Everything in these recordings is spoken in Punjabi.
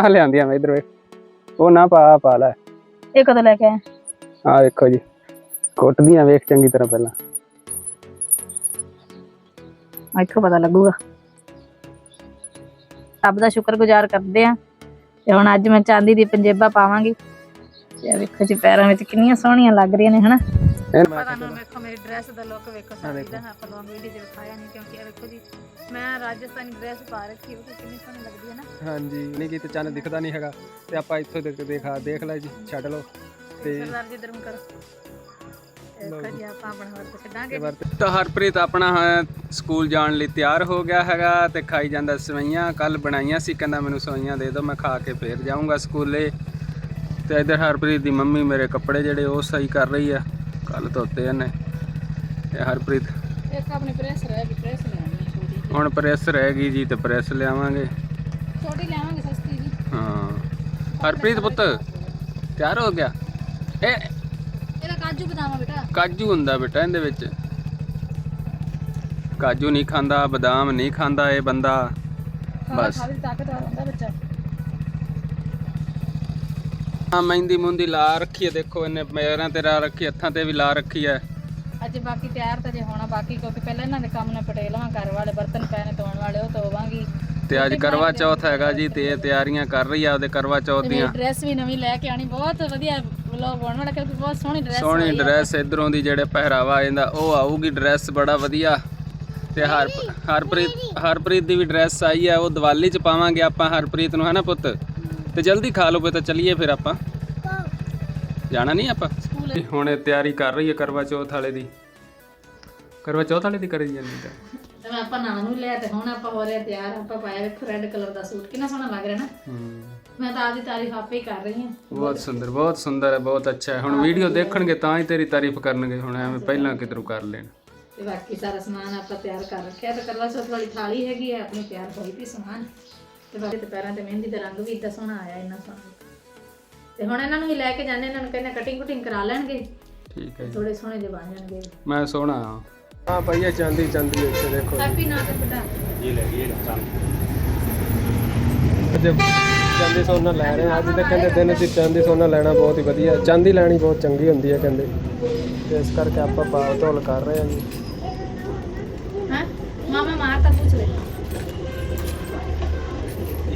ਆ ਲਿਆਂਦੀਆਂ ਮੈਂ ਇਧਰ ਵੇ ਉਹ ਨਾ ਪਾ ਪਾ ਲੈ। ਇਹ ਕਦੋਂ ਲੈ ਕੇ ਆਏ ਆ ਵੇਖੋ ਜੀ ਕੁੱਟਦੀਆਂ ਵੇਖ ਚੰਗੀ ਤਰ੍ਹਾਂ ਪਹਿਲਾਂ। ਇੱਥੋਂ ਪਤਾ ਲੱਗੂਗਾ। ਰੱਬ ਦਾ ਸ਼ੁਕਰਗੁਜ਼ਾਰ ਕਰਦੇ ਆ। ਤੇ ਹੁਣ ਅੱਜ ਮੈਂ ਚਾਂਦੀ ਦੀ ਪੰਜੇਬਾ ਪਾਵਾਂਗੀ। ਤੇ ਵੇਖੋ ਜੀ ਪੈਰਾਂ ਵਿੱਚ ਕਿੰਨੀਆਂ ਸੋਹਣੀਆਂ ਲੱਗ ਰਹੀਆਂ ਨੇ ਹਨਾ? ਪਤਾ ਨੂੰ ਵੇਖੋ ਮੇਰੀ ਡਰੈਸ ਦਾ ਲੁੱਕ ਵੇਖੋ ਸਾਰੀ ਦਾ ਆਪਾਂ ਲੋਂਗ ਵੀਡੀਓ ਵਿਖਾਇਆ ਨਹੀਂ ਕਿਉਂਕਿ ਇਹ ਵੇਖੋ ਜੀ ਮੈਂ ਰਾਜਸਥਾਨੀ ਡਰੈਸ ਪਾ ਰੱਖੀ ਉਹ ਕਿੰਨੀ ਸੋਹਣੀ ਲੱਗਦੀ ਹੈ ਨਾ। ਹਾਂਜੀ ਨਹੀਂ ਕਿਤੇ ਚੰਨ ਦਿਖਦਾ ਨਹੀਂ ਹੈਗਾ ਤੇ ਆਪਾਂ ਇੱਥੋਂ ਦੇਖ ਦੇਖਾ ਦੇਖ ਲੈ ਜੀ ਛੱਡ ਲਓ ਤੇ ਸਰਦਾਰ ਜੀ ਧਰਮ ਕਰੋ। ਤਾਂ ਹਰਪ੍ਰੀਤ ਆਪਣਾ ਸਕੂਲ ਜਾਣ ਲਈ ਤਿਆਰ ਹੋ ਗਿਆ ਹੈਗਾ ਤੇ ਖਾਈ ਜਾਂਦਾ ਸਵਈਆਂ ਕੱਲ ਬਣਾਈਆਂ ਸੀ ਕਹਿੰਦਾ ਮੈਨੂੰ ਸਵਈਆਂ ਦੇ ਦਿਓ ਮੈਂ ਖਾ ਕੇ ਫੇਰ ਜਾਊਂਗਾ ਸਕੂਲੇ। ਤੇ ਇਧਰ ਹਰਪ੍ਰੀਤ ਦੀ ਮੰਮੀ ਮੇਰੇ ਕੱਪੜੇ ਜਿਹੜੇ ਉਹ ਸਹੀ ਕਰ ਰਹੀ ਆ ਕੱਲ ਧੋਤੇ ਇਹਨੇ। ਤੇ ਹਰਪ੍ਰੀਤ। ਇੱਕ ਆਪਣੀ ਪ੍ਰੈਸ ਰਹਿ ਗਈ ਪ੍ਰੈਸ ਲੈਣੀ ਛੋਟੀ ਹੁਣ ਪ੍ਰੈਸ ਰਹਿ ਗਈ ਜੀ ਤੇ ਪ੍ਰੈਸ ਲਿਆਵਾਂਗੇ। ਛੋਟੀ ਲਿਆਵਾਂਗੇ ਸਸਤੀ ਜੀ। ਹਾਂ। ਹਰਪ੍ਰੀਤ ਪੁੱਤ ਤਿਆਰ ਹੋ ਗਿਆ? ਇਹ ਇਹਦਾ ਕਾਜੂ ਬਦਾਮਾ ਬੇਟਾ। ਕਾਜੂ ਹੁੰਦਾ ਬੇਟਾ ਇਹਦੇ ਵਿੱਚ। ਕਾਜੂ ਨਹੀਂ ਖਾਂਦਾ ਬਦਾਮ ਨਹੀਂ ਖਾਂਦਾ ਇਹ ਬੰਦਾ। ਬਸ। ਖਾਲੀ ਤਾਕਤਵਰ ਹੁੰਦਾ ਬੱਚਾ। ਆ ਮਹਿੰਦੀ ਮੁੰਦੀ ਲਾ ਰੱਖੀ ਹੈ ਦੇਖੋ ਇਹਨੇ ਪੈਰਾਂ ਤੇ ਲਾ ਰੱਖੀ ਹੱਥਾਂ ਤੇ ਵੀ ਲਾ ਰੱਖੀ ਹੈ। ਅੱਜ ਬਾਕੀ ਤਿਆਰ ਤਾਂ ਜੇ ਹੋਣਾ ਬਾਕੀ ਕਿਉਂਕਿ ਪਹਿਲਾਂ ਇਹਨਾਂ ਦੇ ਕੰਮ ਨੇ ਪਟੇਲ ਹਾਂ ਘਰ ਵਾਲੇ ਬਰਤਨ ਨੇ ਧੋਣ ਵਾਲੇ ਉਹ ਧੋਵਾਂਗੀ। ਤੇ ਅੱਜ ਕਰਵਾ ਚੌਥ ਹੈਗਾ ਜੀ ਤੇ ਤਿਆਰੀਆਂ ਕਰ ਰਹੀ ਆ ਉਹਦੇ ਕਰਵਾ ਚੌਥ ਦੀਆਂ। ਡਰੈਸ ਵੀ ਨਵੀਂ ਲੈ ਕੇ ਆਣੀ ਬਹੁਤ ਵਧੀਆ ਵਲੌਗ ਬਣਨ ਵਾਲਾ ਕਿਉਂਕਿ ਬਹੁਤ ਸੋਹਣੀ ਡਰੈਸ ਸੋਹਣੀ ਡਰੈਸ ਇਧਰੋਂ ਦੀ ਜਿਹੜੇ ਪਹਿਰਾਵਾ ਇਹਦਾ ਉਹ ਆਊਗੀ ਡਰੈਸ ਬੜਾ ਵਧੀਆ। ਤੇ ਹਰ ਹਰਪ੍ਰੀਤ ਹਰਪ੍ਰੀਤ ਦੀ ਵੀ ਡਰੈਸ ਆਈ ਹੈ ਉਹ ਦੀਵਾਲੀ ਚ ਪਾਵਾਂਗੇ ਆਪਾਂ ਹਰਪ੍ਰੀਤ ਨੂੰ ਹੈ ਨਾ ਪੁੱਤ? ਤੇ ਜਲਦੀ ਖਾ ਲਓ ਤਾਂ ਚੱਲੀਏ ਫਿਰ ਆਪਾਂ। ਜਾਣਾ ਨਹੀਂ ਆਪਾਂ? ਹੁਣ ਤਿਆਰੀ ਕਰ ਰਹੀ ਹੈ ਕਰਵਾ ਚੌਥ ਵਾਲੇ ਦੀ। ਕਰਵਾ ਚੌਥ ਵਾਲੇ ਦੀ ਕਰੀ ਜਾਂਦੀ ਤਾਂ। ਤੇ ਮੈਂ ਆਪਾਂ ਨਾਂ ਨੂੰ ਲਿਆ ਤੇ ਹੁਣ ਆਪਾਂ ਹੋ ਰਹੇ ਤਿਆਰ ਆਪਾਂ ਪਾਇਆ ਵੇਖੋ ਰੈੱਡ ਕਲਰ ਦਾ ਸੂਟ ਕਿੰਨਾ ਸੋਹਣਾ ਲੱਗ ਰਿਹਾ ਨਾ। ਹੂੰ। ਮੈਂ ਤਾਂ ਆਪਦੀ ਤਾਰੀਫ ਆਪੇ ਹੀ ਕਰ ਰਹੀ ਹਾਂ। ਬਹੁਤ ਸੁੰਦਰ ਬਹੁਤ ਸੁੰਦਰ ਹੈ ਬਹੁਤ ਅੱਛਾ ਹੈ। ਹੁਣ ਵੀਡੀਓ ਦੇਖਣਗੇ ਤਾਂ ਹੀ ਤੇਰੀ ਤਾਰੀਫ ਕਰਨਗੇ ਹੁਣ ਐਵੇਂ ਪਹਿਲਾਂ ਕਿਧਰੋਂ ਕਰ ਲੈਣ। ਤੇ ਬਾਕੀ ਸਾਰਾ ਸਮਾਨ ਆਪਾਂ ਤਿਆਰ ਕਰ ਰੱਖਿਆ ਤੇ ਕਰਵਾ ਚੌਥ ਵਾਲੀ ਥਾਲੀ ਹੈਗੀ ਹੈ ਆਪਣੀ ਤਿਆਰ ਹੋਈ ਪਈ ਸਮਾਨ। ਤੇ ਬਾਕੀ ਤੇ ਪੈਰਾਂ ਤੇ ਮਹਿੰਦੀ ਦਾ ਰੰਗ ਵੀ ਇਦਾਂ ਸੋਹਣਾ ਆਇਆ ਇੰਨਾ ਸੋਹਣਾ। ਤੇ ਹੁਣ ਇਹਨਾਂ ਨੂੰ ਵੀ ਲੈ ਕੇ ਜਾਂਦੇ ਇਹਨਾਂ ਨੂੰ ਕਹਿੰਦੇ ਕਟਿੰਗ ਕੁਟਿੰਗ ਕਰਾ ਲੈਣਗੇ। ਠੀਕ ਹੈ ਜੀ। ਥੋੜੇ ਸੋਹਣੇ ਜਿਹੇ ਬਣ ਜਾਣਗੇ। ਮੈਂ ਸੋਹਣਾ ਹਾਂ। ਹਾਂ ਭਈਆ ਚਾਂਦੀ ਚਾਂਦੀ ਇੱਥੇ ਦੇਖੋ ਹੈਪੀ ਨਾ ਤੇ ਬੇਟਾ ਅੱਜ ਚਾਂਦੀ ਸੋਨਾ ਲੈ ਰਹੇ ਹਾਂ ਅੱਜ ਤਾਂ ਕਹਿੰਦੇ ਦਿਨ ਦੀ ਚਾਂਦੀ ਸੋਨਾ ਲੈਣਾ ਬਹੁਤ ਹੀ ਵਧੀਆ। ਚਾਂਦੀ ਲੈਣੀ ਬਹੁਤ ਚੰਗੀ ਹੁੰਦੀ ਹੈ ਕਹਿੰਦੇ। ਤੇ ਇਸ ਕਰਕੇ ਆਪਾਂ ਭਾਵ ਧੋਲ ਕਰ ਰਹੇ ਹਾਂ ਜੀ।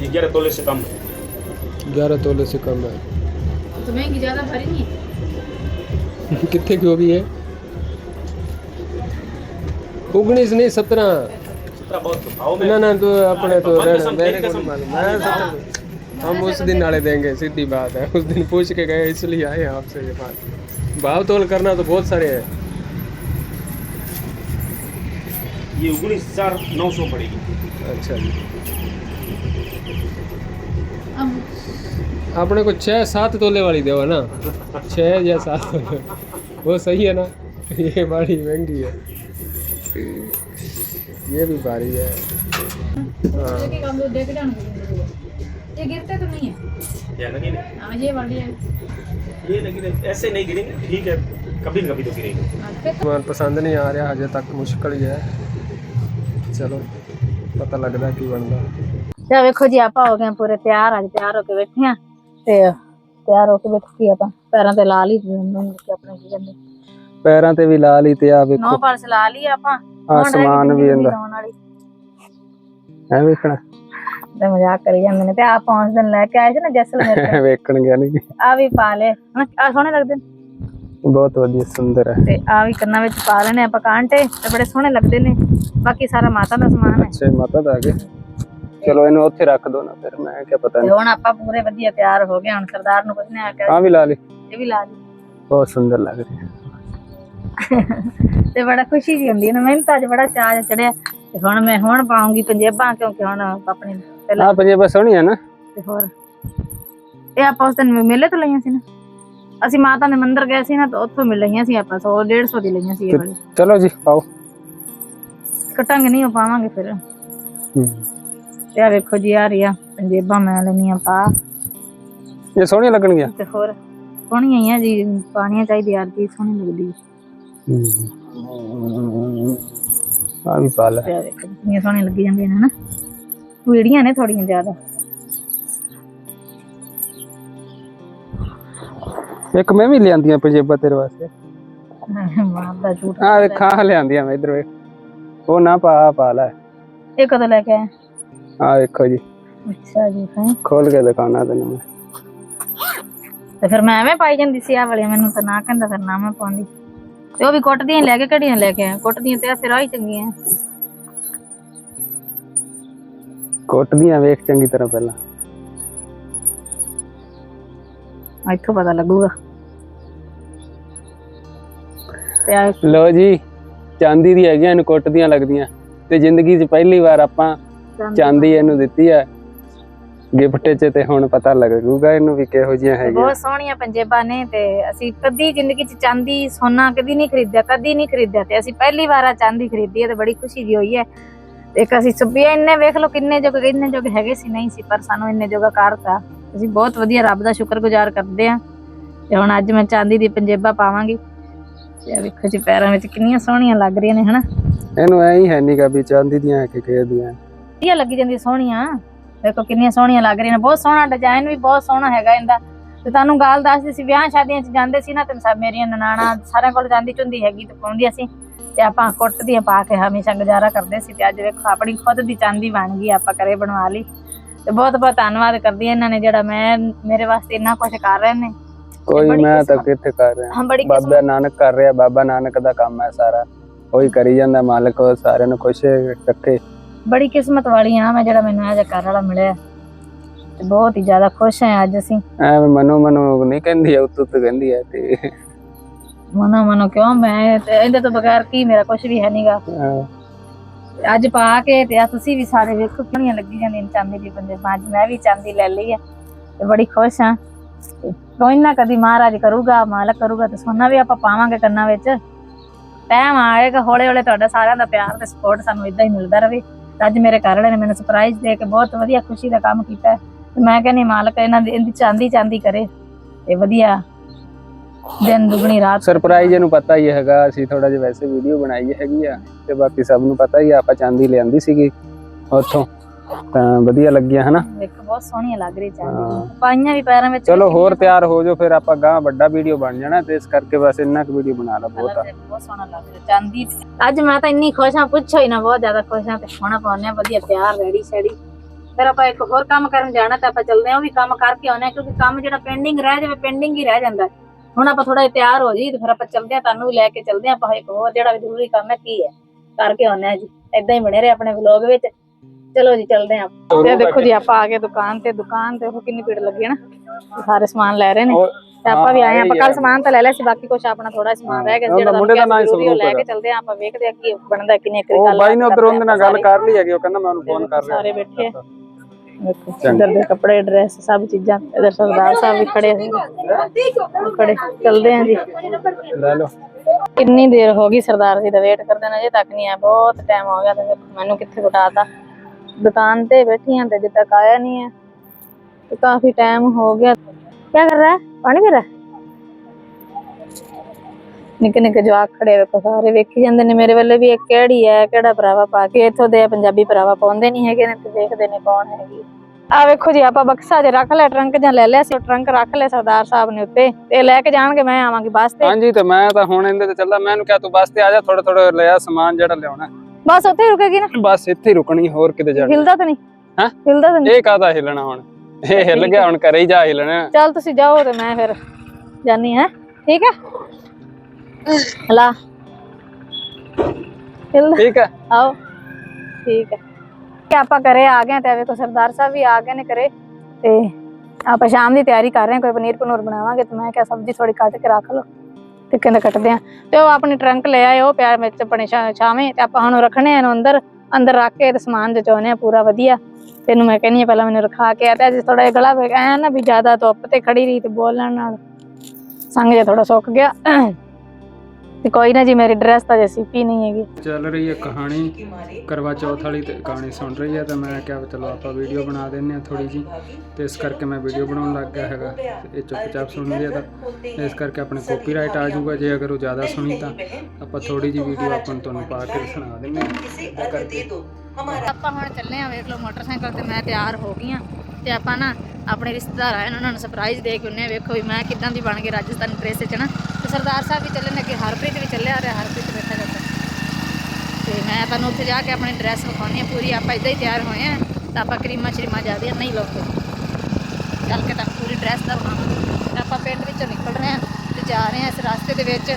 ये ग्यारह तोले से कम। है ग्यारह तोले से कम है। तो, तो महँगी ज़्यादा भरी नहीं कितने की होगी है उगनीस नहीं सत्रह। तो ना ना तो हाँ, अपने तो, तो हाँ, हाँ, हम अच्छा, उस दिन नाले देंगे सीधी बात है। उस दिन पूछ के गए इसलिए आए आपसे ये बात। भाव तोल करना तो बहुत सारे है। ये उन्नीस हज़ार नौ सौ पड़ेगी। अच्छा जी। अपने को छः सात तोले वाली दो ना छः या सात वो सही है ना ये बड़ी महंगी है ये भी भारी है हाँ एक एक हम देख डाउन ये गिरता तो नहीं है या लगी नहीं हाँ ये वाली है ये लगी नहीं ऐसे नहीं गिरेंगे ठीक है कभी न कभी तो गिरेंगे हाँ, फिर ਸਮਾਨ ਪਸੰਦ ਨਹੀਂ ਆ ਰਿਹਾ ਹਜੇ ਤੱਕ ਮੁਸ਼ਕਲ ਹੀ ਹੈ ਚਲੋ ਪਤਾ ਲੱਗਦਾ ਕੀ ਬਣਦਾ ਤੇ ਆਹ ਵੇਖੋ ਜੀ ਆਪਾਂ ਹੋ ਗਏ ਹਾਂ ਪੂਰੇ ਤਿਆਰ ਅੱਜ ਤਿਆਰ ਹੋ ਕੇ ਬੈਠੇ ਆ ਤੇ ਤਿਆਰ ਹੋ ਕੇ ਬੈਠੀ ਆਪਾਂ ਪੈਰਾਂ ਤੇ ਲਾ ਲਈ ਮੈਨੂੰ ਕਿ ਆਪਣੇ ਕੀ ਕਹਿੰਦੇ? ਪੈਰਾਂ ਤੇ ਵੀ ਲਾ ਲਈ ਤੇ ਆ ਨੌ ਵੇਖੋ ਪਾਲਸ ਲਾ ਲਈ ਆਪਾਂ। ਹੁਣ ਰਹਿ ਗਈ ਸਮਾਨ ਵੀ ਇਹਦਾ ਲਾਉਣ ਵਾਲੀ। ਐ ਵੇਖਣਾ। ਤੇ ਮਜ਼ਾਕ ਕਰੀ ਜਾਂਦੇ ਨੇ ਤੇ ਆ ਪੰਜ ਦਿਨ ਲੈ ਕੇ ਆਏ ਸੀ ਨਾ ਜਸਲ ਮੇਰੇ ਐ ਵੇਖਣ ਗਿਆ ਨਹੀਂ ਆ ਵੀ ਪਾ ਲੈ ਆ ਸੋਹਣੇ ਲੱਗਦੇ ਨੇ। ਬਹੁਤ ਵਧੀਆ ਸੁੰਦਰ ਹੈ। ਤੇ ਆ ਵੀ ਕੰਨਾਂ ਵਿੱਚ ਪਾ ਲੈਣੇ ਆਪਾਂ ਕਾਂਟੇ ਤੇ ਬੜੇ ਸੋਹਣੇ ਲੱਗਦੇ ਨੇ। ਬਾਕੀ ਸਾਰਾ ਮਾਤਾ ਦਾ ਸਮਾਨ ਹੈ। ਅੱਛਾ ਮਾਤਾ ਦਾ ਆ ਗਏ ਚਲੋ ਇਹਨੂੰ ਉੱਥੇ ਰੱਖ ਦੋ ਨਾ ਫਿਰ ਮੈਂ ਕਿਆ ਪਤਾ ਤੇ ਨਹੀਂ। ਹੁਣ ਆਪਾਂ ਪੂਰੇ ਵਧੀਆ ਤਿਆਰ ਹੋ ਗਏ ਹੁਣ ਸਰਦਾਰ ਨੂੰ ਕੁਝ ਨਹੀਂ ਆ ਕੇ ਆ ਵੀ ਲਾ ਲਈ। ਇਹ ਵੀ ਲਾ ਲਈ। ਬਹੁਤ ਸੁੰਦਰ ਲੱਗ ਰਹੀ। ਹੈ ਤੇ ਬੜਾ ਖੁਸ਼ੀ ਜੀ ਹੁੰਦੀ ਹੈ ਨਾ ਮੈਨੂੰ ਤਾਂ ਅੱਜ ਬੜਾ ਚਾਅ ਚੜਿਆ। ਤੇ ਹੁਣ ਮੈਂ ਹੁਣ ਪਾਉਂਗੀ ਪੰਜੇਬਾਂ ਕਿਉਂਕਿ ਹੁਣ ਆਪਣੇ ਪਹਿਲਾਂ ਆ ਪੰਜੇ ਬਸ ਸੋਹਣੀ ਹੈ ਨਾ। ਤੇ ਹੋਰ। ਇਹ ਆਪਾਂ ਉਸ ਦਿਨ ਮੇਲੇ ਤੋਂ ਲਈਆਂ ਸੀ ਨਾ। ਅਸੀਂ ਮਾਤਾ ਦੇ ਮੰਦਿਰ ਗਏ ਸੀ ਨਾ ਤਾਂ ਉੱਥੋਂ ਮਿਲ ਲਈਆਂ ਸੀ ਆਪਾਂ 100 150 ਦੀ ਲਈਆਂ ਸੀ ਇਹ ਵਾਲੀ। ਚਲੋ ਜੀ ਪਾਓ। ਕਟਾਂਗੇ ਨਹੀਂ ਉਹ ਪਾਵਾਂਗੇ ਫਿਰ। ਹੂੰ। ਆ ਵੇਖੋ ਜੀ ਆ ਰਿਆ ਪੰਜੇਬਾਂ ਮੈਂ ਲੈਣੀਆਂ ਪਾ। ਇਹ ਸੋਹਣੀਆਂ ਲੱਗਣਗੀਆਂ? ਤੇ ਹੋਰ ਸੋਹਣੀਆਂ ਹੀ ਜੀ ਪਾਣੀਆਂ ਚਾਹੀਦੀ ਆ ਜੀ ਸੋਹਣੀ ਲੱਗਦੀ। ਆ ਵੀ ਪਾ ਲੈ। ਤੇ ਆ ਲੱਗੀ ਜਾਂਦੀਆਂ ਨੇ ਹਨਾ। ਵੀੜੀਆਂ ਨੇ ਥੋੜੀਆਂ ਜ਼ਿਆਦਾ। ਇੱਕ ਮੈਂ ਵੀ ਲਿਆਂਦੀਆਂ ਪੰਜੇਬਾਂ ਤੇਰੇ ਵਾਸਤੇ। ਮਾਰਦਾ ਝੂਠ। ਆ ਵੇਖਾ ਲਿਆਂਦੀਆਂ ਮੈਂ ਇਧਰ ਵੇ ਉਹ ਨਾ ਪਾ ਪਾ ਲੈ। ਇੱਕ ਤਾਂ ਲੈ ਕੇ ਆਇਆ? ਆ ਵੇਖੋ ਜੀ। ਅੱਛਾ ਜੀ ਹੈਂ। ਖੋਲ ਕੇ ਦਿਖਾਉਣਾ ਤੈਨੂੰ ਮੈਂ। ਤੇ ਫਿਰ ਮੈਂ ਐਵੇਂ ਪਾਈ ਜਾਂਦੀ ਸੀ ਆ ਵਾਲੀਆਂ ਮੈਨੂੰ ਤਾਂ ਨਾ ਕਹਿੰਦਾ ਫਿਰ ਨਾ ਮੈਂ ਪਾਉਂਦੀ। ਤੇ ਉਹ ਵੀ ਕੁੱਟਦੀਆਂ ਹੀ ਲੈ ਕੇ ਘੜੀਆਂ ਲੈ ਕੇ ਆਏ ਕੁੱਟਦੀਆਂ ਤੇ ਆ ਫਿਰ ਆ ਹੀ ਚੰਗੀਆਂ। ਕੁੱਟਦੀਆਂ ਵੇਖ ਚੰਗੀ ਤਰ੍ਹਾਂ ਪਹਿਲਾਂ। ਇੱਥੋਂ ਪਤਾ ਲੱਗੂਗਾ। ਤੇ ਆ ਲੋ ਜੀ ਚਾਂਦੀ ਦੀ ਹੈਗੀਆਂ ਇਹਨੂੰ ਕੁੱਟਦੀਆਂ ਲੱਗਦੀਆਂ। ਤੇ ਜ਼ਿੰਦਗੀ 'ਚ ਪਹਿਲੀ ਵਾਰ ਆਪਾਂ ਚਾਂਦੀ ਇਹਨੂੰ ਦਿੱਤੀ ਹੈ। ਗਿਫਟ 'ਚ ਤੇ ਹੁਣ ਪਤਾ ਲੱਗੂਗਾ ਇਹਨੂੰ ਵੀ ਕਿਹੋ ਜਿਹੀਆਂ ਹੈਗੀਆਂ। ਬਹੁਤ ਸੋਹਣੀਆਂ ਪੰਜੇਬਾਂ ਨੇ ਤੇ ਅਸੀਂ ਕਦੀ ਜ਼ਿੰਦਗੀ 'ਚ ਚਾਂਦੀ ਸੋਨਾ ਕਦੀ ਨਹੀਂ ਖਰੀਦਿਆ ਕਦੀ ਨਹੀਂ ਖਰੀਦਿਆ ਤੇ ਅਸੀਂ ਪਹਿਲੀ ਵਾਰ ਆ ਚਾਂਦੀ ਖਰੀਦੀ ਹੈ ਤੇ ਬੜੀ ਖੁਸ਼ੀ ਦੀ ਹੋਈ ਹੈ। ਇੱਕ ਅਸੀਂ ਸੁਬੀਆ ਇੰਨੇ ਵੇਖ ਲਓ ਕਿੰਨੇ ਜੋਗ ਇੰਨੇ ਜੋਗ ਹੈਗੇ ਸੀ ਨਹੀਂ ਸੀ ਪਰ ਸਾਨੂੰ ਇੰਨੇ ਜੋਗਾ ਕਰਤਾ ਅਸੀਂ ਬਹੁਤ ਵਧੀਆ ਰੱਬ ਦਾ ਸ਼ੁਕਰਗੁਜ਼ਾਰ ਕਰਦੇ ਆ ਤੇ ਹੁਣ ਅੱਜ ਮੈਂ ਚਾਂਦੀ ਦੀ ਪੰਜੇਬਾਂ ਪਾਵਾਂਗੀ। ਤੇ ਆਹ ਵੇਖੋ ਜੀ ਪੈਰਾਂ ਵਿੱਚ ਕਿੰਨੀਆਂ ਸੋਹਣੀਆਂ ਲੱਗ ਰਹੀਆਂ ਨੇ ਹਨਾ? ਇਹਨੂੰ ਐ ਹੀ ਹੈ ਨਹੀਂਗਾ ਵੀ ਚਾਂਦੀ ਦੀਆਂ ਕਿ ਕਿਹ ਦੀਆਂ ਵਧੀਆ ਲੱਗੀ ਜਾਂਦੀ ਸੋਹਣੀਆਂ। ਦੇਖੋ ਕਿੰਨੀਆਂ ਸੋਹਣੀਆਂ ਲੱਗ ਰਹੀਆਂ ਨੇ। ਬਹੁਤ ਸੋਹਣਾ ਡਿਜ਼ਾਈਨ ਵੀ ਬਹੁਤ ਸੋਹਣਾ ਹੈਗਾ ਇਹਦਾ। ਤੇ ਤੁਹਾਨੂੰ ਗੱਲ ਦੱਸਦੀ ਸੀ ਵਿਆਹ ਸ਼ਾਦੀਆਂ 'ਚ ਜਾਂਦੇ ਸੀ ਨਾ ਤੇ ਸਭ ਮੇਰੀਆਂ ਨਨਾਣਾ ਸਾਰਿਆਂ ਕੋਲ ਜਾਂਦੀ ਚੁੰਦੀ ਹੈਗੀ ਤੇ ਪਾਉਂਦੀਆਂ ਸੀ। ਤੇ ਆਪਾਂ ਕੁੱਟ ਦੀਆਂ ਪਾ ਕੇ ਹਮੇਸ਼ਾ ਗੁਜ਼ਾਰਾ ਕਰਦੇ ਸੀ ਤੇ ਅੱਜ ਵੇਖੋ ਆਪਣੀ ਖੁਦ ਦੀ ਚਾਂਦੀ ਬਣ ਗਈ ਆਪਾਂ ਕਰੇ ਬਣਵਾ ਲਈ। ਤੇ ਬਹੁਤ ਬਹੁਤ ਧੰਨਵਾਦ ਕਰਦੀ ਇਹਨਾਂ ਨੇ ਜਿਹੜਾ ਮੈਂ ਮੇਰੇ ਵਾਸਤੇ ਇੰਨਾ ਕੁਝ ਕਰ ਰਹੇ ਨੇ। ਕੋਈ ਮੈਂ ਤਾਂ ਕਿੱਥੇ ਕਰ ਰਿਹਾ? ਬਾਬਾ ਨਾਨਕ ਕਰ ਰਿਹਾ ਬਾਬਾ ਨਾਨਕ ਦਾ ਕੰਮ ਹੈ ਸਾਰਾ। ਉਹੀ ਕਰੀ ਜਾਂਦਾ ਮਾਲਕ ਸਾਰਿਆਂ ਨੂੰ ਖੁਸ਼ ਰੱਖੇ ਬੜੀ ਕਿਸਮਤ ਵਾਲੀ ਆ ਮੈਂ ਜਿਹੜਾ ਮੈਨੂੰ ਇਹ ਜਿਹਾ ਘਰ ਵਾਲਾ ਮਿਲਿਆ। ਤੇ ਬਹੁਤ ਹੀ ਜ਼ਿਆਦਾ ਖੁਸ਼ ਹਾਂ ਅੱਜ ਅਸੀਂ। ਐਵੇਂ ਮਨੋ ਮਨੋ ਨਹੀਂ ਕਹਿੰਦੀ ਉਤ ਉਤ ਕਹਿੰਦੀ ਹੈ ਤੇ। ਮਨੋ ਮਨੋ ਕਿਉਂ ਮੈਂ ਤੇ ਇਹਦੇ ਤੋਂ ਬਗੈਰ ਕੀ ਮੇਰਾ ਕੁਝ ਵੀ ਹੈ ਨਹੀਂਗਾ ਅੱਜ ਪਾ ਕੇ ਤੇ ਆ ਤੁਸੀਂ ਵੀ ਸਾਰੇ ਵੇਖੋ ਕਿੰਨੀਆਂ ਲੱਗੀ ਜਾਂਦੀਆਂ ਨੇ ਚਾਂਦੀ ਦੀ ਬੰਦੇ। ਅੱਜ ਮੈਂ ਵੀ ਚਾਂਦੀ ਲੈ ਲਈ ਹੈ ਤੇ ਬੜੀ ਖੁਸ਼ ਹਾਂ। ਤੇ ਕੋਈ ਨਾ ਕਦੀ ਮਹਾਰਾਜ ਕਰੂਗਾ ਮਾਲਕ ਕਰੂਗਾ ਤੇ ਸੋਨਾ ਵੀ ਆਪਾਂ ਪਾਵਾਂਗੇ ਕੰਨਾਂ ਵਿੱਚ। ਟਾਈਮ ਆਏਗਾ ਹੌਲੇ ਹੌਲੇ ਤੁਹਾਡਾ ਸਾਰਿਆਂ ਦਾ ਪਿਆਰ ਤੇ ਸਪੋਰਟ ਸਾਨੂੰ ਇਦਾਂ ਹੀ ਮਿਲਦਾ ਰਹੇ। ਤੇ ਅੱਜ ਮੇਰੇ ਘਰ ਵਾਲੇ ਨੇ ਮੈਨੂੰ ਸਰਪ੍ਰਾਈਜ਼ ਦੇ ਕੇ ਬਹੁਤ ਵਧੀਆ ਖੁਸ਼ੀ ਦਾ ਕੰਮ ਕੀਤਾ ਤੇ ਮੈਂ ਕਹਿੰਦੀ ਮਾਲਕ, ਇਹਨਾਂ ਦੀ, ਇਹਦੀ ਚਾਂਦੀ ਚਾਂਦੀ ਕਰੇ ਤੇ ਵਧੀਆ ਦਿਨ ਦੁਗਣੀ ਰਾਤ ਸਰਪ੍ਰਾਈਜ਼ ਇਹਨੂੰ ਪਤਾ ਹੀ ਹੈਗਾ, ਅਸੀਂ ਥੋੜਾ ਜਿਹਾ ਵੈਸੇ ਵੀਡੀਓ ਬਣਾਈ ਹੈਗੀ ਆ ਤੇ ਬਾਕੀ ਸਭ ਨੂੰ ਪਤਾ ਹੀ ਆ, ਆਪਾਂ ਚਾਂਦੀ ਲਿਆਂਦੀ ਸੀਗੀ ਉੱਥੋਂ। ਤਾਂ ਵਧੀਆ ਲੱਗੀਆਂ ਹਨਾ? ਵੇਖੋ ਬਹੁਤ ਸੋਹਣੀਆਂ ਲੱਗ ਰਹੀ। ਦੀਆਂ। ਪਾਈਆਂ ਵੀ ਪੈਰਾਂ ਵਿੱਚ ਚਲੋ ਹੋਰ ਤਿਆਰ ਹੋ ਜਾਓ ਫਿਰ ਆਪਾਂ ਗਾਂ ਵੱਡਾ ਵੀਡੀਓ ਬਣ ਜਾਣਾ ਤੇ ਇਸ ਕਰਕੇ ਬਸ ਇੰਨਾ ਕੁ ਵੀਡੀਓ ਬਣਾ ਲਾ ਬਹੁਤ। ਆ ਕਲਰ ਦੇ ਬਹੁਤ ਸੋਹਣਾ ਲੱਗ ਰਿਹਾ। ਚਾਂਦੀ ਅੱਜ ਮੈਂ ਤਾਂ ਇੰਨੀ ਖੁਸ਼ ਹਾਂ ਪੁੱਛੋ ਹੀ ਨਾ ਬਹੁਤ ਜ਼ਿਆਦਾ ਖੁਸ਼ ਹਾਂ ਤੇ ਸੋਹਣਾ ਪਾਉਂਦੇ ਆ ਵਧੀਆ ਤਿਆਰ ਰੈਡੀ ਸ਼ੈਡੀ। ਫਿਰ ਆਪਾਂ ਇੱਕ ਹੋਰ ਕੰਮ ਕਰਨ ਜਾਣਾ ਤਾਂ ਆਪਾਂ ਚੱਲਦੇ ਹਾਂ ਉਹ ਵੀ ਕੰਮ ਕਰਕੇ ਆਉਣੇ ਆ ਕਿਉਂਕਿ ਕੰਮ ਜਿਹੜਾ ਪੈਂਡਿੰਗ ਰਹਿ ਜਾਵੇ ਪੈਂਡਿੰਗ ਹੀ ਰਹਿ ਜਾਂਦਾ। ਹੁਣ ਆਪਾਂ ਥੋੜਾ ਜਿਹਾ ਤਿਆਰ ਹੋ ਜੀ ਤੇ ਫਿਰ ਆਪਾਂ ਚੱਲਦੇ ਆ ਤੁਹਾਨੂੰ ਵੀ ਲੈ ਕੇ ਚੱਲਦੇ ਆ ਆਪਾਂ ਇੱਕ ਹੋਰ ਜਿਹੜਾ ਜ਼ਰੂਰੀ ਕੰਮ ਹੈ ਕੀ ਹੈ? ਕਰਕੇ ਆਉਣੇ ਆ ਜੀ। ਇਦਾਂ ਹੀ ਬਣੇ ਰਹੇ ਆਪਣੇ ਵਲੌਗ ਵਿੱਚ। ਚਲੋ ਜੀ ਚੱਲਦੇ ਆ। ਤੇ ਦੇਖੋ ਜੀ ਆਪਾਂ ਆ ਗਏ ਦੁਕਾਨ ਤੇ ਦੁਕਾਨ ਤੇ ਉਹ ਕਿੰਨੀ ਭੀੜ ਲੱਗੀ ਹੈ ਨਾ। ਸਾਰੇ ਸਮਾਨ ਲੈ ਰਹੇ ਨੇ। ਉਹ- ਤੇ ਆਪਾਂ ਵੀ ਆਏ ਆਪਾਂ ਇਹ ਕੱਲ। ਸਮਾਨ ਤਾਂ ਲੈ ਲਿਆ ਸੀ ਬਾਕੀ ਕੁਝ ਆਪਣਾ ਥੋੜਾ ਸਮਾਨ ਰਹਿ ਗਿਆ ਜਿਹੜਾ ਮੁੰਡੇ ਦਾ ਨਾਂ ਹੀ ਉਹ ਲੈ ਕੇ ਚੱਲਦੇ ਆ ਆਪਾਂ ਵੇਖਦੇ ਆ ਕੀ ਬਣਦਾ ਕਿੰਨੀ ਇੱਕ ਉਹ ਗੱਲ ਬਾਈ ਨੇ ਉਧਰ ਉਹਦੇ ਨਾਲ ਗੱਲ ਕਰ ਲਈ ਹੈਗੀ ਉਹ ਕਹਿੰਦਾ ਮੈਂ ਉਹਨੂੰ ਫੋਨ ਕਰ ਰਿਹਾ। ਸਾਰੇ ਬੈਠੇ ਆ। ਦੇਖੋ ਇੱਧਰ ਦੇ ਕੱਪੜੇ ਡਰੈਸ ਸਭ ਚੀਜ਼ਾਂ ਇਧਰ ਸਰਦਾਰ ਸਾਹਿਬ ਵੀ ਖੜੇ ਖੜੇ ਚੱਲਦੇ ਆ ਜੀ। ਲੈ ਲਓ। ਕਿੰਨੀ ਦੇਰ ਹੋ ਗਈ ਸਰਦਾਰ ਜੀ ਦਾ ਵੇਟ ਕਰਦੇ ਨੇ ਅਜੇ ਤੱਕ ਨਹੀਂ ਆਇਆ ਬਹੁਤ ਟਾਈਮ ਹੋ ਗਿਆ ਤੇ ਮੈਨੂੰ ਕਿੱਥੇ ਬਿਠਾਤਾ। ਦੁਕਾਨ ਤੇ ਬੈਠੀ ਹਾਂ ਤੇ ਅਜੇ ਤੱਕ ਆਇਆ ਨਹੀਂ ਹੈ। ਤੇ ਕਾਫੀ ਟਾਈਮ ਹੋ ਗਿਆ। ਕੀ ਕਰ ਰਹਾ? ਹੈ ਪਾਣੀ ਪੀ ਰਹਾ? ਨਿੱਕੇ ਨਿੱਕੇ ਜਵਾਕ ਖੜੇ ਵੇਖੋ, ਸਾਰੇ ਵੇਖੀ ਜਾਂਦੇ ਨੇ। ਮੇਰੇ ਵੱਲੇ ਵੀ ਇਹ ਕਿਹੜੀ ਹੈ, ਕਿਹੜਾ ਭਰਾਵਾ ਪਾ ਕੇ ਇੱਥੋਂ ਦੇ ਪੰਜਾਬੀ ਭਰਾਵਾ ਪਾਉਂਦੇ ਨਹੀਂ ਹੈਗੇ ਨੇ ਤੇ ਦੇਖਦੇ ਨੇ ਕੌਣ ਹੈਗੀ। ਆ ਵੇਖੋ ਜੀ, ਆਪਾਂ ਬਕਸਾ ਜੇ ਰੱਖ ਲਿਆ ਟਰੰਕ ਜਾਂ ਲੈ ਲਿਆ ਸੀ ਟਰੰਕ ਰੱਖ ਲਿਆ ਸਰਦਾਰ ਸਾਹਿਬ ਨੇ ਉੱਤੇ। ਤੇ ਲੈ ਕੇ ਜਾਣਗੇ, ਮੈਂ ਆਵਾਂਗੀ ਬੱਸ ਤੇ। ਹਾਂਜੀ, ਤੇ ਮੈਂ ਤਾਂ ਹੁਣ ਇਹਦੇ ਤੇ ਚੱਲਦਾ ਮੈਂ ਇਹਨੂੰ ਕਿਹਾ, ਤੂੰ ਬੱਸ ਤੇ ਆ ਜਾ ਥੋੜਾ ਥੋੜਾ ਲਿਆ ਸਮਾਨ ਜਿਹੜਾ ਲਿਆਉਣਾ ਬਸ ਉੱਥੇ ਹੀ ਰੁਕੇਗੀ ਨਾ? ਬਸ ਇੱਥੇ ਹੀ ਰੁਕਣੀ ਹੋਰ ਕਿਤੇ ਜਾਣਾ। ਹਿਲਦਾ ਤਾਂ ਨਹੀਂ? ਹੈਂ? ਹਿਲਦਾ ਤਾਂ ਨਹੀਂ? ਇਹ ਕਾਹਦਾ ਹਿਲਣਾ ਹੁਣ? ਇਹ ਹਿੱਲ ਗਿਆ ਹੁਣ ਘਰੇ ਹੀ ਜਾ ਹਿਲਣਾ। ਚੱਲ ਤੁਸੀਂ ਜਾਓ ਤੇ ਮੈਂ ਫਿਰ ਜਾਨੀ ਹੈ ਠੀਕ ਹੈ? ਹਲਾ ਹਿਲਦਾ। ਠੀਕ ਹੈ। ਆਓ। ਠੀਕ ਹੈ। ਤੇ ਆਪਾਂ ਘਰੇ ਆ ਗਏ ਤੇ ਵੇਖੋ ਸਰਦਾਰ ਸਾਹਿਬ ਵੀ ਆ ਗਏ ਨੇ ਘਰੇ ਤੇ ਆਪਾਂ ਸ਼ਾਮ ਦੀ ਤਿਆਰੀ ਕਰ ਰਹੇ ਹਾਂ ਕੋਈ ਪਨੀਰ ਪਨੂਰ ਬਣਾਵਾਂਗੇ ਤੇ ਮੈਂ ਕਿਹਾ ਸਬਜ਼ੀ ਥੋੜੀ ਕੱਟ ਕੇ ਰੱਖ ਲਓ। ਤੇ ਕਹਿੰਦੇ ਕੱਟਦੇ ਆ। ਤੇ ਉਹ ਆਪਣੀ ਟਰੰਕ ਲੈ ਆਏ, ਉਹ ਪਿਆਰ ਵਿੱਚ ਆਪਣੇ ਛਾਵੇਂ, ਤੇ ਆਪਾਂ ਹੁਣ ਰੱਖਣੇ ਆ ਇਹਨੂੰ ਅੰਦਰ। ਅੰਦਰ ਰੱਖ ਕੇ ਤੇ ਸਮਾਨ ਜਚਾਉਣੇ ਆ ਪੂਰਾ ਵਧੀਆ। ਤੈਨੂੰ ਮੈਂ ਕਹਿੰਨੀ ਆ, ਪਹਿਲਾਂ ਮੈਨੂੰ ਰਖਾ ਕੇ ਆ। ਤੇ ਅੱਜ ਥੋੜਾ ਜਿਹਾ ਗਲਾ ਵੇਖ ਨਾ ਵੀ ਜ਼ਿਆਦਾ ਧੁੱਪ ਤੇ ਖੜੀ ਰਹੀ ਤੇ ਬੋਲਣ ਨਾਲ ਸੰਗ ਜੇ ਥੋੜਾ ਸੁੱਕ ਗਿਆ। ਤੇ ਕੋਈ ਨਾ ਜੀ ਮੇਰੀ ਡਰੈਸ ਤਾਂ ਜੇ ਸੀਪੀ ਨਹੀਂ ਹੈਗੀ। ਚੱਲ ਰਹੀ ਹੈ ਕਹਾਣੀ। ਕਰਵਾ ਚੌਥ ਵਾਲੀ ਤੇ ਕਹਾਣੀ ਸੁਣ ਰਹੀ ਹੈ ਤਾਂ ਮੈਂ ਕਿਹਾ ਵੀ ਚਲੋ ਆਪਾਂ ਵੀਡੀਓ ਬਣਾ ਦਿੰਨੇ ਆ ਥੋੜੀ ਜੀ ਤੇ ਇਸ ਕਰਕੇ ਮੈਂ ਵੀਡੀਓ ਬਣਾਉਣ ਲੱਗ ਗਿਆ ਹੈਗਾ। ਤੇ ਇਹ ਚੁੱਪਚਾਪ ਸੁਣਦੇ ਆ ਤਾਂ ਇਸ ਕਰਕੇ ਆਪਣੇ ਕਾਪੀਰਾਈਟ ਆ ਜਾਊਗਾ ਜੇ ਅਗਰ ਉਹ ਜ਼ਿਆਦਾ ਸੁਣੀ ਤਾਂ। ਆਪਾਂ ਥੋੜੀ ਜੀ ਵੀਡੀਓ ਆਪਾਂ ਤੁਹਾਨੂੰ ਪਾ ਕੇ ਸੁਣਾ ਦਿੰਨੇ ਆ। ਆਪਾਂ ਹੁਣ ਚੱਲੇ ਆ ਵੇਖ ਲਓ ਮੋਟਰਸਾਈਕਲ ਤੇ ਮੈਂ ਤਿਆਰ ਹੋ ਗਈ ਆ ਤੇ ਆਪਾਂ ਨਾ ਆਪਣੇ ਰਿਸ਼ਤੇਦਾਰ ਆਏ ਨੇ, ਉਹਨਾਂ ਨੂੰ ਸਰਪ੍ਰਾਈਜ਼ ਦੇ ਕੇ ਉਹਨੇ ਵੇਖੋ ਵੀ ਮੈਂ ਕਿਦਾਂ ਦੀ ਬਣ ਕੇ ਰਾਜਸਥਾਨੀ ਡਰੈਸ ਵਿੱਚ ਨਾ। ਸਰਦਾਰ ਸਾਹਿਬ ਵੀ ਚੱਲੇ ਨੇ ਅੱਗੇ ਹਰਪ੍ਰੀਤ ਵੀ ਚੱਲਿਆ ਰਿਹਾ, ਹਰਪ੍ਰੀਤ ਬੈਠਾ ਜਾਂਦਾ ਤੇ ਮੈਂ ਤੁਹਾਨੂੰ ਉੱਥੇ ਜਾ ਕੇ ਆਪਣੀ ਡਰੈਸ ਵਿਖਾਉਣੀ ਆ, ਪੂਰੀ ਆਪਾਂ ਇਦਾਂ ਹੀ ਤਿਆਰ ਹੋਏ ਆ, ਤਾਂ ਆਪਾਂ ਕਰੀਮਾਂ ਸ਼ਰੀਮਾਂ ਜ਼ਿਆਦੇ ਨਹੀਂ ਲੋਕੇ ਚੱਲ ਕੇ ਤਾਂ ਪੂਰੀ ਡਰੈਸ ਦਾ ਵਿਖਾਵਾਂਗੇ ਆਪਾਂ ਪਿੰਡ ਵਿੱਚੋਂ ਨਿਕਲ ਰਹੇ ਆ ਤੇ ਜਾ ਰਹੇ ਆ ਇਸ ਰਸਤੇ ਦੇ ਵਿੱਚ।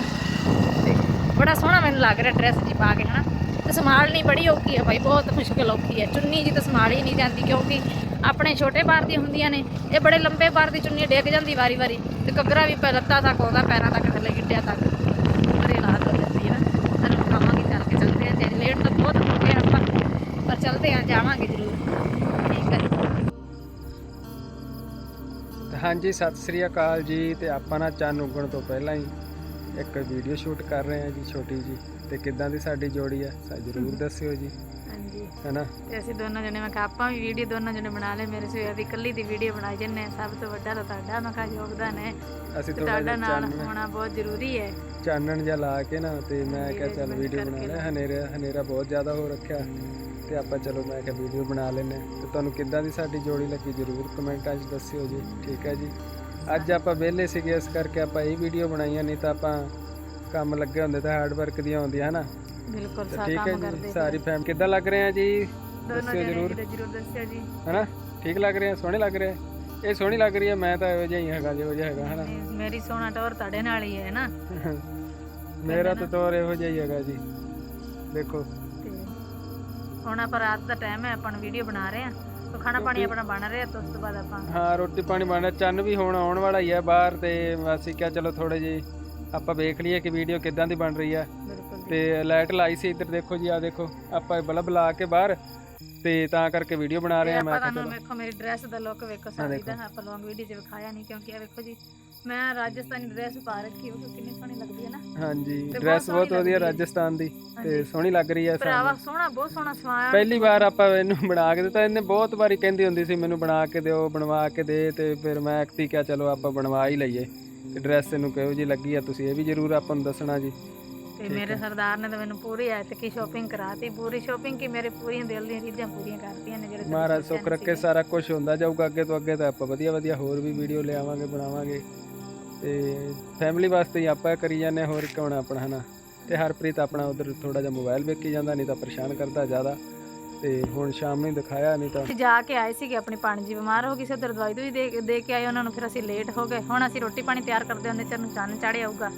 ਤੇ ਬੜਾ ਸੋਹਣਾ ਮੈਨੂੰ ਲੱਗ ਰਿਹਾ ਡਰੈਸ ਜੀ ਪਾ ਕੇ, ਹਨਾ। ਤੇ ਸੰਭਾਲਣੀ ਬੜੀ ਔਖੀ ਹੈ ਭਾਈ ਬਹੁਤ ਮੁਸ਼ਕਿਲ ਔਖੀ ਹੈ ਚੁੰਨੀ ਜੀ ਤਾਂ ਸੰਭਾਲ ਹੀ ਨਹੀਂ ਜਾਂਦੀ ਕਿਉਂਕਿ ਆਪਣੇ ਛੋਟੇ ਬਾਰ ਦੀ ਹੁੰਦੀਆਂ ਨੇ, ਇਹ ਬੜੇ ਲੰਬੇ ਬਾਰ ਦੀ ਚੁੰਨੀ ਡਿੱਗ ਜਾਂਦੀ ਵਾਰੀ ਵਾਰੀ ਤੇ ਘੱਗਰਾ ਵੀ ਲੱਤਾਂ ਤੱਕ ਆਉਂਦਾ, ਪੈਰਾਂ ਤੱਕ ਥੱਲੇ ਗਿੱਟਿਆਂ ਤੱਕ ਬੜੀ ਹਾਲਤ ਹੋ ਜਾਂਦੀ ਹੈ ਨਾ ਤੁਹਾਨੂੰ ਵਿਖਾਵਾਂਗੇ ਚੱਲ ਕੇ ਚੱਲਦੇ ਆ। ਤੇ ਲੇਟ ਤਾਂ ਬਹੁਤ ਹੋ ਗਏ ਆਪਾਂ ਪਰ ਚੱਲਦੇ ਆ ਜਾਵਾਂਗੇ ਜ਼ਰੂਰ। ਠੀਕ ਹੈ ਤੇ ਹਾਂਜੀ ਸਤਿ ਸ੍ਰੀ ਅਕਾਲ ਜੀ। ਤੇ ਆਪਾਂ ਨਾ ਚੰਨ ਉੱਗਣ ਤੋਂ ਪਹਿਲਾਂ ਹੀ ਇੱਕ ਵੀਡੀਓ ਸ਼ੂਟ ਕਰ ਰਹੇ ਹਾਂ ਜੀ ਛੋਟੀ ਜੀ। ਤੇ ਕਿੱਦਾਂ ਦੀ ਸਾਡੀ ਜੋੜੀ ਸਾ ਜਰੂਰ ਦੱਸਿਓ ਜੀ। ਹਾਂਜੀ ਹੈਨਾ? ਤੇ ਅਸੀਂ ਦੋਨੋਂ ਜਣੇ ਮੈਂ ਕਿਹਾ ਆਪਾਂ ਵੀ ਵੀਡੀਓ ਦੋਨੋਂ ਜਣੇ ਬਣਾ ਲਏ। ਮੇਰੇ ਸਵੇਰ ਦੀ ਇਕੱਲੀ ਦੀ ਵੀਡੀਓ ਬਣਾਈ ਜੰਨੇ ਆ। ਸਭ ਤੋਂ ਵੱਡਾ ਤਾਂ ਤੁਹਾਡਾ ਮੈਂ ਕਿਹਾ ਯੋਗਦਾਨ ਹੈ। ਅਸੀਂ ਤੇ ਥੋੜਾ ਤੁਹਾਡਾ ਜਿਹਾ ਨਾਲ ਚਾਨਣ ਹੋਣਾ ਬਹੁਤ ਜ਼ਰੂਰੀ ਹੈ। ਚਾਨਣ ਜਿਹਾ ਲਾ ਕੇ ਨਾ ਤੇ ਮੈਂ ਕਿਹਾ ਚੱਲ ਵੀਡੀਓ ਬਣਾ ਲੈ। ਹਨੇਰਾ ਹਨੇਰਾ ਬਹੁਤ ਜ਼ਿਆਦਾ ਹੋ ਰੱਖਿਆ। ਤੇ ਆਪਾਂ ਚਲੋ ਮੈਂ ਕਿਹਾ ਵੀਡੀਓ ਬਣਾ ਲੈਨੇ ਤੇ ਤੁਹਾਨੂੰ ਕਿੱਦਾਂ ਦੀ ਸਾਡੀ ਜੋੜੀ ਲੱਗੀ ਜਰੂਰ ਕਮੈਂਟਾਂ 'ਚ ਦੱਸਿਓ ਜੀ। ਠੀਕ ਹੈ ਜੀ? ਅੱਜ ਆਪਾਂ ਵਿਹਲੇ ਸੀਗੇ ਇਸ ਕਰਕੇ ਆਪਾਂ ਇਹ ਵੀਡੀਓ ਬਣਾਈਆਂ ਨਹੀਂ ਤਾਂ ਆਪਾਂ ਕੰਮ ਲੱਗੇ ਹੁੰਦੇ ਤਾਂ ਹਾਰਡ ਵਰਕ ਦੀਆਂ ਹੁੰਦੀਆਂ ਹਨਾ? ਬਿਲਕੁਲ ਤੇ ਸਾ ਠੀਕ ਹੈ ਕੰਮ ਜੀ ਕਰਦੇ ਸਾਰੀ ਫੈਮ ਕਿੱਦਾਂ ਲੱਗ ਰਹੇ ਆ ਜੀ? ਦੋਨੋਂ ਦੱਸਿਓ ਜਣੇ ਜਰੂਰ। ਜਰੂਰ ਜਰੂਰ ਦੱਸਿਓ ਜੀ। ਹਨਾ? ਠੀਕ ਲੱਗ ਰਹੇ ਆ ਸੋਹਣੇ ਲੱਗ ਰਹੇ। ਆ ਇਹ ਸੋਹਣੀ ਲੱਗ ਰਹੀ ਹੈ ਮੈਂ ਤਾਂ ਇਹੋ ਜਿਹਾ ਹੀ ਹੈਗਾ ਜਿਹੋ ਜਿਹਾ ਹੈਗਾ ਹਨਾ? ਮੇਰੀ ਸੋਹਣਾ ਟੌਰ ਤੁਹਾਡੇ ਨਾਲ ਹੀ ਹੈ ਨਾ। ਮੇਰਾ ਤਾਂ ਤੌਰ ਇਹੋ ਜਿਹਾ ਹੀ ਹੈਗਾ ਜੀ। ਦੇਖੋ। ਤੇ ਹੁਣ ਆਪਾਂ ਰਾਤ ਦਾ ਟਾਈਮ ਹੈ ਆਪਾਂ ਵੀਡੀਓ ਬਣਾ ਰਹੇ ਆ ਤਾਂ ਖਾਣਾ ਪਾਣੀ ਆਪਣਾ ਬਣ ਰਿਹਾ ਤਾਂ ਉਸ ਤੋਂ ਬਾਅਦ ਆਪਾਂ ਹਾਂ ਰੋਟੀ ਪਾਣੀ ਬਣਿਆ ਚੰਨ ਵੀ ਹੁਣ ਆਉਣ ਵਾਲਾ ਹੀ ਹੈ ਬਾਹਰ ਤੇ ਅਸੀਂ ਕਿਹਾ ਚਲੋ ਥੋੜੇ ਜੀ ਆਪਾਂ ਵੇਖ ਲਈਏ ਕਿ ਵੀਡੀਓ ਕਿੱਦਾਂ ਦੀ ਬਣ ਰਹੀ ਹੈ। ਜੀ। ਤੇ ਲਾਈਟ ਲਾਈ ਸੀ ਇੱਧਰ ਦੇਖੋ ਜੀ ਆ ਦੇਖੋ ਆਪਾਂ ਬਲਬ ਲਾ ਕੇ ਬਾਹਰ ਤੇ ਤਾਂ ਕਰਕੇ ਵੀਡੀਓ ਬਣਾ ਰਹੇ ਤੇ ਆ ਮੈਂ ਕਿਹਾ ਤੁਹਾਨੂੰ ਵੇਖੋ ਮੇਰੀ ਡਰੈਸ ਦਾ ਲੁੱਕ ਵੇਖੋ ਸਾਰੀ ਦਾ ਆਪਾਂ ਲੌਂਗ ਵੀਡੀਓ 'ਚ ਵਿਖਾਇਆ ਨਹੀਂ ਕਿਉਂਕਿ ਇਹ ਵੇਖੋ ਜੀ ਮੈਂ ਰਾਜਸਥਾਨੀ ਡਰੈਸ ਪਾ ਰੱਖੀ ਉਹ ਕਿੰਨੀ ਸੋਹਣੀ ਲੱਗਦੀ ਹੈ ਨਾ। ਹਾਂਜੀ ਡਰੈਸ ਬਹੁਤ ਵਧੀਆ। ਰਾਜਸਥਾਨ ਦੀ ਤੇ। ਸੋਹਣੀ ਲੱਗ ਰਹੀ ਹੈ ਭਰਾਵਾ ਸੋਹਣਾ ਬਹੁਤ ਸੋਹਣਾ ਸਮਾਇਆ ਪਹਿਲੀ ਵਾਰ ਆਪਾਂ ਇਹਨੂੰ ਬਣਾ ਕੇ ਦਿੱਤਾ ਇਹਨੇ ਬਹੁਤ ਵਾਰੀ ਕਹਿੰਦੀ ਹੁੰਦੀ ਸੀ ਮੈਨੂੰ ਬਣਾ ਕੇ ਦਿਓ ਬਣਵਾ ਕੇ ਦੇ ਤੇ ਫਿਰ ਮੈਂ ਐਕਤੀ ਕਿਹਾ ਚਲੋ ਆਪਾਂ ਬਣਵਾ ਹੀ ਲਈਏ। ਤੇ ਡਰੈਸ ਇਹਨੂੰ ਕਿਹੋ ਜੀ ਲੱਗੀ ਆ ਤੁਸੀਂ ਇਹ ਵੀ ਜਰੂਰ ਆਪਾਂ ਨੂੰ ਦੱਸਣਾ ਜੀ। ਤੇ ਮੇਰੇ ਸਰਦਾਰ ਨੇ ਤਾਂ ਮੈਨੂੰ ਪੂਰੀ ਐਤਕੀ ਸ਼ਾਪਿੰਗ ਕਰਾਤੀ ਪੂਰੀ ਸ਼ਾਪਿੰਗ ਕੀ ਮੇਰੇ ਪੂਰੀਆਂ ਦਿਲ ਦੀਆਂ ਰੀਝਾਂ ਪੂਰੀਆਂ ਕਰਤੀਆਂ ਨੇ ਜਿਹੜੇ ਮਹਾਰਾਜ ਸੁੱਖ ਰੱਖੇ ਸਾਰਾ ਕੁਝ ਹੁੰਦਾ ਜਾਊਗਾ ਅੱਗੇ ਤੋਂ ਅੱਗੇ ਤਾਂ ਆਪਾਂ ਵਧੀਆ ਵਧੀਆ ਹੋਰ ਵੀ ਵੀਡੀਓ ਲਿਆਵਾਂਗੇ ਬਣਾਵਾਂਗੇ। ਤੇ ਫੈਮਿਲੀ ਵਾਸਤੇ ਹੀ ਆਪਾਂ ਕਰੀ ਜਾਂਦੇ ਹੋਰ ਨਾ ਆਪਣਾ ਹਨਾ ਤੇ ਹਰਪ੍ਰੀਤ ਆਪਣਾ ਉਧਰ ਥੋੜਾ ਜਿਹਾ ਮੋਬਾਈਲ ਵੇਖੀ ਜਾਂਦਾ ਨਹੀਂ ਤਾਂ ਪਰੇਸ਼ਾਨ ਕਰਦਾ ਜ਼ਿਆਦਾ। ਤੇ ਹੁਣ ਸ਼ਾਮ ਨੂੰ ਦਿਖਾਇਆ ਨਹੀਂ ਤਾਂ ਜਾ ਕੇ ਆਏ ਸੀਗੇ ਆਪਣੀ ਪਾਣੀ ਜੀ ਬਿਮਾਰ ਹੋ ਗਈ ਸੀ ਉਧਰ ਦਵਾਈ ਦੂਈ ਦੇ ਦੇ ਕੇ ਆਏ ਉਹਨਾਂ ਨੂੰ ਫਿਰ ਅਸੀਂ ਲੇਟ ਹੋ ਗਏ। ਹੁਣ ਅਸੀਂ ਰੋਟੀ ਪਾਣੀ ਤਿਆਰ ਕਰਦੇ ਹੁੰਦੇ ਚੰਨ ਚੰਨ ਚੜ੍ਹ ਆਊਗਾ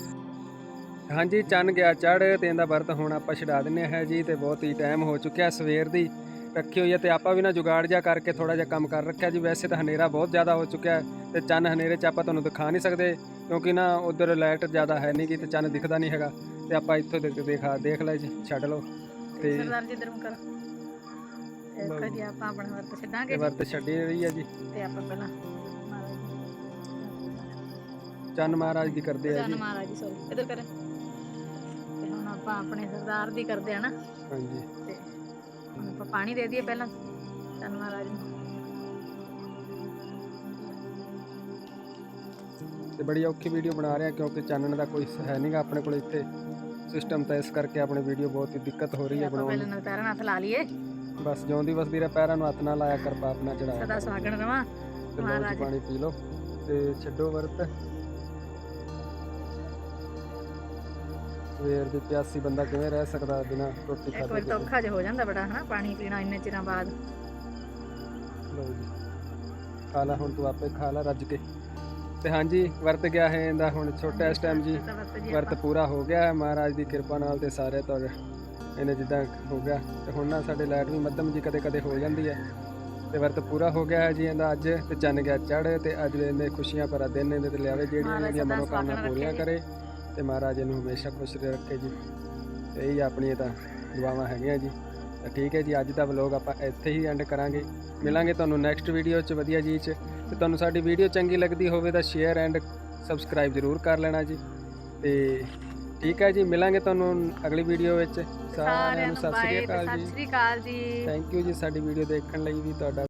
ਹਾਂਜੀ ਚੰਨ ਗਿਆ ਚੜ ਤੇ ਇਹਦਾ ਵਰਤ ਹੁਣ ਆਪਾਂ ਛਡਾ ਦਿੰਨੇ ਹੈ ਜੀ ਤੇ ਬਹੁਤ ਹੀ ਟਾਈਮ ਹੋ ਚੁੱਕਿਆ ਸਵੇਰ ਦੀ। ਰੱਖੀ ਹੋਈ ਹੈ ਤੇ ਆਪਾਂ ਵੀ ਨਾ ਜੁਗਾੜ ਜਿਹਾ ਕਰਕੇ ਥੋੜਾ ਜਿਹਾ ਕੰਮ ਕਰ ਰੱਖਿਆ ਜੀ। ਵੈਸੇ ਤਾਂ ਹਨੇਰਾ ਬਹੁਤ ਜ਼ਿਆਦਾ ਹੋ ਚੁੱਕਿਆ ਤੇ ਚੰਨ ਹਨੇਰੇ 'ਚ ਆਪਾਂ ਤੁਹਾਨੂੰ ਦਿਖਾ ਨਹੀਂ ਸਕਦੇ ਕਿਉਂਕਿ ਨਾ ਉਧਰ ਲਾਈਟ ਜ਼ਿਆਦਾ ਹੈ ਨਹੀਂ ਗੀ ਤੇ ਚੰਨ ਦਿਖਦਾ ਨਹੀਂ ਹੈਗਾ। ਤੇ ਆਪਾਂ ਇੱਥੋਂ ਦੇਖ ਦੇਖਾ ਦੇਖ ਲੈ ਜੀ ਛੱਡ ਲਓ। ਤੇ ਸਰਦਾਰ ਜੀ ਇਧਰ ਕਰ ਤੇ ਦੇਖੋ ਜੀ ਆਪਾਂ ਆਪਣਾ ਵਰਤ ਤੇ ਛੱਡਾਂਗੇ ਜੀ। ਵਰਤ ਛੱਡੀ ਰਹੀ ਹੈ ਜੀ। ਤੇ ਆਪਾਂ ਪਹਿਲਾਂ ਮਹਾਰਾਜ ਚੰਨ ਮਹਾਰਾਜ ਦੀ ਕਰਦੇ ਆ ਜੀ। ਮਹਾਰਾਜ ਜੀ ਸੋਰੀ ਇਧਰ ਕਰ। ਆਪਾਂ ਆਪਣੇ ਸਰਦਾਰ ਦੀ ਕਰਦੇ ਆ ਨਾ। ਹਾਂਜੀ। ਤੇ ਹੁਣ ਆਪਾਂ ਪਾਣੀ ਦੇ ਦਈਏ ਪਹਿਲਾਂ। ਜਨ ਮਹਾਰਾਜ। ਨੂੰ ਤੇ ਬੜੀ ਔਖੀ ਵੀਡੀਓ ਬਣਾ ਰਹੇ ਕਿਉਂਕਿ ਚਾਨਣ ਦਾ ਕੋਈ ਹੈ ਨਹੀਂਗਾ ਆਪਣੇ ਕੋਲ ਇੱਥੇ। ਸਿਸਟਮ ਤਾਂ ਇਸ ਕਰਕੇ ਆਪਣੀ ਵੀਡੀਓ ਬਹੁਤ ਹੀ ਦਿੱਕਤ ਹੋ ਰਹੀ ਹੈ ਬਣਾਉਣ ਪਹਿਲਾਂ ਨਾਲ ਪੈਰਾਂ ਹੱਥ ਲਾ ਲਈਏ। ਬਸ ਜਿਉਂਦੀ ਵਸਦੀ ਰਹਿ ਪੈਰਾਂ ਨੂੰ ਹੱਥ ਨਾ ਲਾਇਆ ਕਰ ਪਾਪ ਨਾ ਚੜਾਇਆ ਸਦਾ ਸੁਹਾਗਣ ਰਵਾਂ। ਮਹਾਰਾਜ। ਪਾਣੀ ਪੀ ਲਓ। ਤੇ ਛੱਡੋ ਵਰਤ। ਸਵੇਰ ਦੀ ਪਿਆਸੀ ਬੰਦਾ ਕਿਵੇਂ ਰਹਿ ਸਕਦਾ ਬਿਨਾਂ ਰੋਟੀ ਇੱਕ ਵਾਰ ਤਾਂ? ਔਖਾ ਜਿਹਾ ਹੋ ਜਾਂਦਾ ਬੜਾ ਹਨਾ? ਪਾਣੀ ਪੀਣਾ ਇੰਨੇ ਚਿਰਾਂ ਬਾਅਦ। ਲਓ ਜੀ। ਖਾ ਲਾ ਹੁਣ ਤੂੰ ਆਪੇ ਖਾ ਲਾ ਰੱਜ ਕੇ। ਤੇ ਹਾਂਜੀ ਵਰਤ ਗਿਆ ਹੈ ਇਹਦਾ ਹੁਣ ਛੋਟਾ ਇਸ ਟਾਈਮ ਜੀ। ਵਰਤ ਪੂਰਾ ਹੋ ਗਿਆ ਹੈ ਮਹਾਰਾਜ ਦੀ ਕਿਰਪਾ ਨਾਲ ਤੇ ਸਾਰੇ ਤੋਂ ਇਹਨੇ ਜਿੱਦਾਂ ਹੋ ਗਿਆ। ਤੇ ਹੁਣ ਨਾ ਸਾਡੇ ਲਾਈਟ ਵੀ ਮੱਧਮ ਜੀ ਕਦੇ ਕਦੇ ਹੋ ਜਾਂਦੀ ਹੈ। ਤੇ ਵਰਤ ਪੂਰਾ ਹੋ ਗਿਆ ਹੈ ਜੀ ਇਹਦਾ ਅੱਜ ਤੇ ਚੰਨ ਗਿਆ ਚੜ ਤੇ ਅੱਜ ਇਹਨੇ ਖੁਸ਼ੀਆਂ ਭਰਾ ਦਿਨ ਇਹਦੇ ਤੇ ਲਿਆਵੇ ਜਿਹੜੀਆਂ ਇਹਦੀਆਂ ਮਨੋਕਾਮਨਾ ਪੂਰੀਆਂ ਕਰੇ। ਤੇ ਮਹਾਰਾਜ ਇਹਨੂੰ ਹਮੇਸ਼ਾ ਖੁਸ਼ ਰੱਖੇ ਜੀ। ਤੇ ਇਹ ਆਪਣੀਆਂ ਤਾਂ ਦੁਆਵਾਂ ਹੈਗੀਆਂ ਜੀ। ਤਾਂ ਠੀਕ ਹੈ ਜੀ ਅੱਜ ਦਾ ਵਲੋਗ ਆਪਾਂ ਇੱਥੇ ਹੀ ਐਂਡ ਕਰਾਂਗੇ। ਮਿਲਾਂਗੇ ਤੁਹਾਨੂੰ ਨੈਕਸਟ ਵੀਡੀਓ 'ਚ ਵਧੀਆ ਜੀ 'ਚ। ਤੇ ਤੁਹਾਨੂੰ ਸਾਡੀ ਵੀਡੀਓ ਚੰਗੀ ਲੱਗਦੀ ਹੋਵੇ ਤਾਂ ਸ਼ੇਅਰ ਐਂਡ ਸਬਸਕ੍ਰਾਈਬ ਜ਼ਰੂਰ ਕਰ ਲੈਣਾ ਜੀ। ਤੇ ਠੀਕ ਹੈ ਜੀ ਮਿਲਾਂਗੇ ਤੁਹਾਨੂੰ ਅਗਲੀ ਵੀਡੀਓ ਵਿੱਚ। ਸਾਰਿਆਂ ਨੂੰ ਸਤਿ ਸ੍ਰੀ ਅਕਾਲ ਜੀ। ਥੈਂਕ ਯੂ ਜੀ। ਸਾਡੀ ਵੀਡੀਓ ਦੇਖਣ ਲਈ ਵੀ ਤੁਹਾਡਾ